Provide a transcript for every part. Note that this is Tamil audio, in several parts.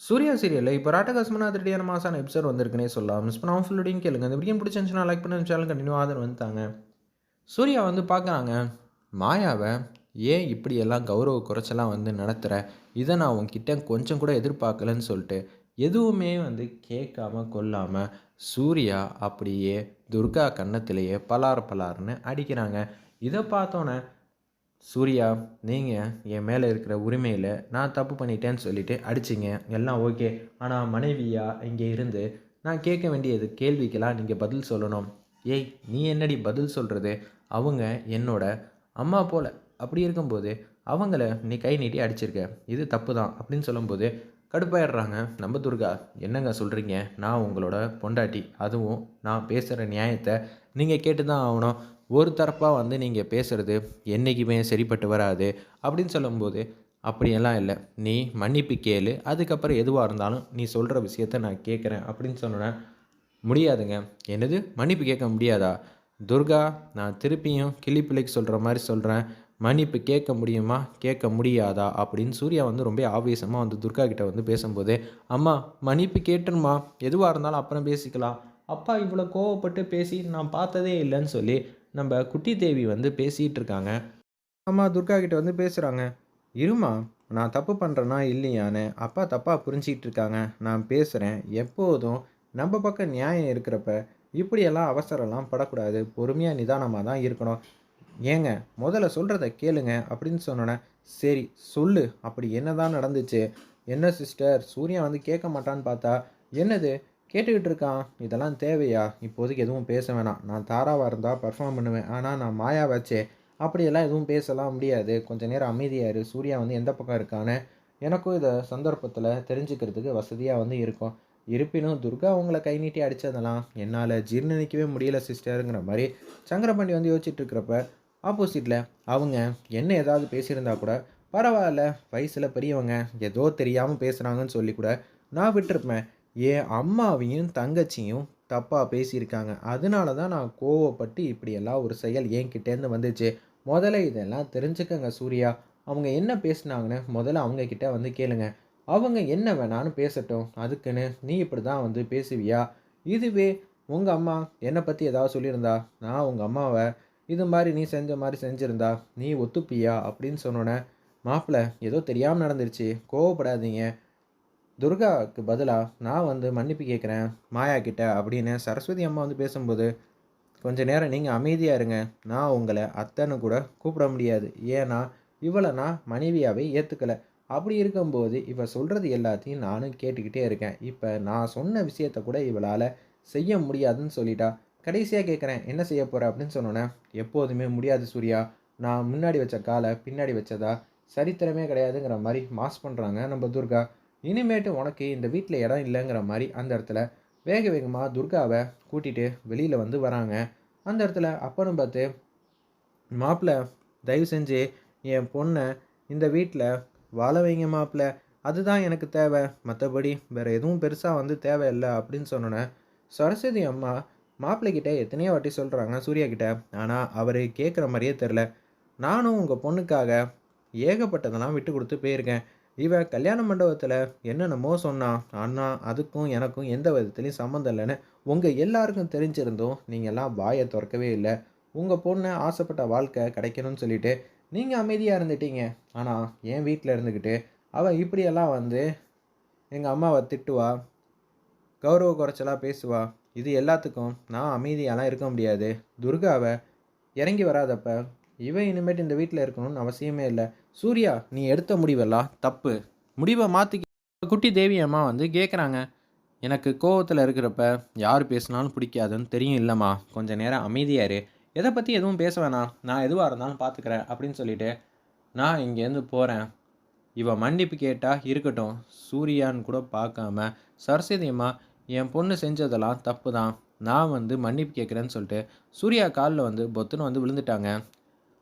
சூர்யா சீரியலில் இப்போ ராட்டகாசமான அதிரடியான மாசான எபிசோட் வந்திருக்குனே சொல்லலாம். மிஸ் பண்ணாமல் ஃபுல்லோடையும் கேளுங்க. இந்த வீடியோ பிடிச்சிருந்துச்சுன்னா லைக் பண்ணி சேனல் கண்டினியூ ஆதரவு வந்துட்டாங்க. சூர்யா வந்து பார்க்குறாங்க மாயாவை ஏன் இப்படி எல்லாம் கௌரவ குறைச்சலாம் வந்து நடத்துகிற இதை நான் உன்கிட்ட கொஞ்சம் கூட எதிர்பார்க்கலன்னு சொல்லிட்டு எதுவுமே வந்து கேட்காம கொல்லாமல் சூர்யா அப்படியே துர்கா கன்னத்திலேயே பலார் பலார்னு அடிக்கிறாங்க. இதை பார்த்தோன்னே சூர்யா நீங்கள் என் மேலே இருக்கிற உரிமையில் நான் தப்பு பண்ணிட்டேன்னு சொல்லிட்டு அடிச்சிங்க. எல்லாம் ஓகே. ஆனால் மனைவியா இங்கே இருந்து நான் கேட்க வேண்டியது கேள்விக்கெல்லாம் நீங்கள் பதில் சொல்லணும். ஏய் நீ என்னடி பதில் சொல்கிறது அவங்க என்னோட அம்மா போல். அப்படி இருக்கும்போது அவங்கள நீ கை நீட்டி அடிச்சிருக்க. இது தப்பு தான் அப்படின்னு சொல்லும்போது கடுப்பாயிடுறாங்க. நம்ம துர்கா என்னங்க சொல்கிறீங்க நான் உங்களோட பொண்டாட்டி. அதுவும் நான் பேசுகிற நியாயத்தை நீங்கள் கேட்டு தான் ஆகணும். ஒரு தரப்பாக வந்து நீங்கள் பேசுகிறது என்றைக்குமே சரிப்பட்டு வராது அப்படின்னு சொல்லும்போது அப்படியெல்லாம் இல்லை. நீ மன்னிப்பு கேளு. அதுக்கப்புறம் எதுவாக இருந்தாலும் நீ சொல்கிற விஷயத்த நான் கேட்குறேன் அப்படின்னு சொன்னேன் முடியாதுங்க. என்னது? மன்னிப்பு கேட்க முடியாதா? துர்கா நான் திருப்பியும் கிளிப்பிள்ளைக்கு சொல்கிற மாதிரி சொல்கிறேன் மன்னிப்பு கேட்க முடியுமா? கேட்க முடியாதா? அப்படின்னு சூர்யா வந்து ரொம்ப ஆவேசமாக வந்து துர்கா கிட்ட வந்து பேசும்போது அம்மா மன்னிப்பு கேட்டுருமா எதுவாக இருந்தாலும் அப்புறம் பேசிக்கலாம். அப்பா இவ்வளோ கோவப்பட்டு பேசி நான் பார்த்ததே இல்லைன்னு சொல்லி நம்ம குட்டி தேவி வந்து பேசிகிட்டு இருக்காங்க அம்மா துர்கா கிட்ட வந்து பேசுகிறாங்க இருமா நான் தப்பு பண்ணுறேன்னா இல்லையான்னு அப்பா தப்பாக புரிஞ்சிக்கிட்டு இருக்காங்க நான் பேசுகிறேன் எப்போதும் நம்ம பக்கம் நியாயம் இருக்கிறப்ப இப்படியெல்லாம் அவசரம்லாம் படக்கூடாது. பொறுமையாக நிதானமாக தான் இருக்கணும். ஏங்க முதல்ல சொல்கிறத கேளுங்க அப்படின்னு சொன்னோன்னே சரி சொல்லு. அப்படி என்ன தான் நடந்துச்சு? என்ன சிஸ்டர் சூர்யா வந்து கேட்க மாட்டான்னு பார்த்தா என்னது? கேட்டுக்கிட்டு இருக்கான். இதெல்லாம் தேவையா? இப்போதைக்கு எதுவும் பேச வேணாம். நான் தாராவாக இருந்தால் பர்ஃபார்ம் பண்ணுவேன். ஆனால் நான் மாயா வச்சே அப்படியெல்லாம் எதுவும் பேசலாம் முடியாது. கொஞ்ச நேரம் அமைதியாரு சூர்யா வந்து எந்த பக்கம் இருக்கான்னு எனக்கும் இதை சந்தர்ப்பத்தில் தெரிஞ்சுக்கிறதுக்கு வசதியாக வந்து இருக்கும். இருப்பினும் துர்கா அவங்கள கை நீட்டி அடித்ததெல்லாம் என்னால் ஜீர்ணிக்கவே முடியல சிஸ்டருங்கிற மாதிரி சங்கரபாண்டி வந்து யோசிச்சுட்டு இருக்கிறப்ப ஆப்போசிட்டில் அவங்க என்ன ஏதாவது பேசியிருந்தா கூட பரவாயில்ல வயசில் பெரியவங்க ஏதோ தெரியாமல் பேசுகிறாங்கன்னு சொல்லி கூட நான் விட்டுருப்பேன். என் அம்மாவையும் தங்கச்சியும் தப்பாக பேசியிருக்காங்க. அதனால தான் நான் கோவப்பட்டு இப்படியெல்லாம் ஒரு செயல் என்கிட்டேருந்து வந்துச்சு. முதல்ல இதெல்லாம் தெரிஞ்சுக்கங்க சூர்யா. அவங்க என்ன பேசுனாங்கன்னு முதல்ல அவங்கக்கிட்ட வந்து கேளுங்க. அவங்க என்ன வேணான்னு பேசட்டும். அதுக்குன்னு நீ இப்படி தான் வந்து பேசுவியா? இதுவே உங்கள் அம்மா என்னை பற்றி ஏதாவது சொல்லியிருந்தா? நான் உங்கள் அம்மாவை இது மாதிரி நீ செஞ்ச மாதிரி செஞ்சுருந்தா நீ ஒத்துப்பியா? அப்படின்னு சொன்னோன்னே மாப்பிள்ளை ஏதோ தெரியாமல் நடந்துருச்சு. கோவப்படாதீங்க. துர்காவுக்கு பதிலாக நான் வந்து மன்னிப்பு கேட்குறேன் மாயா கிட்ட அப்படின்னு சரஸ்வதி அம்மா வந்து பேசும்போது கொஞ்ச நேரம் நீங்கள் அமைதியாக இருங்க. நான் உங்களை அத்தைன்னு கூட கூப்பிட முடியாது. ஏன்னா இவளை நான் மனைவியாகவே ஏற்றுக்கலை அப்படி இருக்கும்போது இவள் சொல்கிறது எல்லாத்தையும் நானும் கேட்டுக்கிட்டே இருக்கேன். இப்போ நான் சொன்ன விஷயத்த கூட இவளால் செய்ய முடியாதுன்னு சொல்லிட்டா கடைசியாக கேட்குறேன் என்ன செய்ய போகிற அப்படின்னு சொன்னோன்னே எப்போதுமே முடியாது சூர்யா. நான் முன்னாடி வச்ச காலை பின்னாடி வச்சதா சரித்திரமே கிடையாதுங்கிற மாதிரி மாஸ் பண்ணுறாங்க நம்ம துர்கா. இனிமேட்டு உனக்கு இந்த வீட்டில் இடம் இல்லைங்கிற மாதிரி அந்த இடத்துல வேக வேகமாக துர்காவை கூட்டிகிட்டு வெளியில் வந்து வராங்க. அந்த இடத்துல அப்பனும் பார்த்து மாப்பிள்ளை தயவு செஞ்சு என் பொண்ணை இந்த வீட்டில் வாழ வைங்க மாப்பிள்ளை அதுதான் எனக்கு தேவை. மற்றபடி வேறு எதுவும் பெருசாக வந்து தேவையில்லை. அப்படின்னு சொன்னோன்னே சரஸ்வதி அம்மா மாப்பிள்ளைக்கிட்ட எத்தனையோ வாட்டி சொல்கிறாங்க சூர்யா கிட்ட. ஆனால் அவர் கேட்குற மாதிரியே தெரில நானும் உங்கள் பொண்ணுக்காக ஏகப்பட்டதெல்லாம் விட்டு கொடுத்து போயிருக்கேன். இவ கல்யாண மண்டபத்தில் என்னென்னமோ சொன்னான் அண்ணா அதுக்கும் எனக்கும் எந்த விதத்துலையும் சம்மந்தம் இல்லைன்னு உங்கள் எல்லாருக்கும் தெரிஞ்சிருந்தும் நீங்கள்லாம் வாயை திறக்கவே இல்லை. உங்கள் பொண்ணு ஆசைப்பட்ட வாழ்க்கை கிடைக்கணும்னு சொல்லிட்டு நீங்கள் அமைதியாக இருந்துட்டீங்க. ஆனால் என் வீட்டில் இருந்துக்கிட்டு அவள் இப்படியெல்லாம் வந்து எங்கள் அம்மாவை திட்டுவா கௌரவ குறைச்சலாக பேசுவா. இது எல்லாத்துக்கும் நான் அமைதியாலாம் இருக்க முடியாது. துர்காவை இறங்கி வராதப்ப இவன் இனிமேட்டு இந்த வீட்டில் இருக்கணும்னு அவசியமே இல்லை. சூர்யா நீ எடுத்த முடிவெல்லாம் தப்பு. முடிவை மாற்றி குட்டி தேவி அம்மா வந்து கேட்குறாங்க எனக்கு கோவத்தில் இருக்கிறப்ப யார் பேசினாலும் பிடிக்காதுன்னு தெரியும் இல்லைம்மா. கொஞ்ச நேரம் அமைதியாரு எதை பற்றி எதுவும் பேச வேணாம் நான் எதுவாக இருந்தாலும் பார்த்துக்கிறேன் அப்படின்னு சொல்லிட்டு நான் இங்கேருந்து போகிறேன் இவன் மன்னிப்பு கேட்டால் இருக்கட்டும். சூர்யான்னு கூட பார்க்காம சரஸ்வதி அம்மா என் பொண்ணு செஞ்சதெல்லாம் தப்பு தான் நான் வந்து மன்னிப்பு கேட்குறேன்னு சொல்லிட்டு சூர்யா காலில் வந்து பொத்துன்னு வந்து விழுந்துட்டாங்க.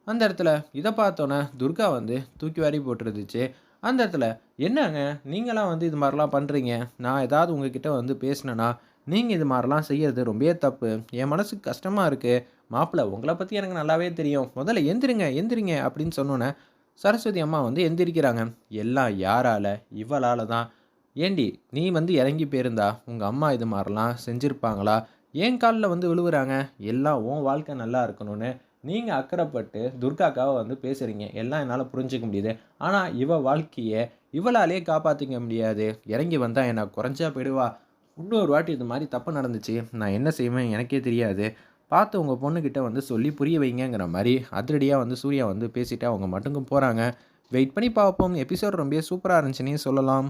அந்த இடத்துல இதை பார்த்தோன்னே துர்கா வந்து தூக்கி வாரி போட்டுருந்துச்சு. அந்த இடத்துல என்னங்க நீங்களாம் வந்து இது மாதிரிலாம் பண்ணுறீங்க நான் ஏதாவது உங்ககிட்ட வந்து பேசினேன்னா நீங்கள் இது மாதிரிலாம் செய்யறது ரொம்பவே தப்பு. என் மனசுக்கு கஷ்டமாக இருக்குது மாப்பிள்ளை உங்களை பற்றி எனக்கு நல்லாவே தெரியும். முதல்ல எந்திரிங்க எந்திரிங்க அப்படின்னு சொன்னோன்னே சரஸ்வதி அம்மா வந்து எந்திரிக்கிறாங்க. எல்லாம் யாரால? இவளால் தான். ஏண்டி நீ வந்து இறங்கி போயிருந்தா உங்கள் அம்மா இது மாதிரிலாம் செஞ்சுருப்பாங்களா? ஏன் காலில் வந்து விழுவுறாங்க? எல்லாம் உன் வாழ்க்கை நல்லா இருக்கணும்னு நீங்கள் அக்கறைப்பட்டு துர்காக்காவை வந்து பேசுகிறீங்க எல்லாம் என்னால் புரிஞ்சிக்க முடியுது. ஆனால் இவ வாழ்க்கையை இவளாலே காப்பாற்றிக்க முடியாது. இறங்கி வந்தால் என்ன குறைஞ்சா போயிடுவா? இன்னொரு வாட்டி இது மாதிரி தப்பு நடந்துச்சு. நான் என்ன செய்வேன் எனக்கே தெரியாது. பார்த்து உங்கள் பொண்ணுக்கிட்ட வந்து சொல்லி புரிய வைங்கங்கிற மாதிரி அதிரடியாக வந்து சூர்யா வந்து பேசிட்டு அவங்க மட்டுக்கும் போகிறாங்க வெயிட் பண்ணி பார்ப்போம். எபிசோட் ரொம்ப சூப்பராக இருந்துச்சுன்னே சொல்லலாம்.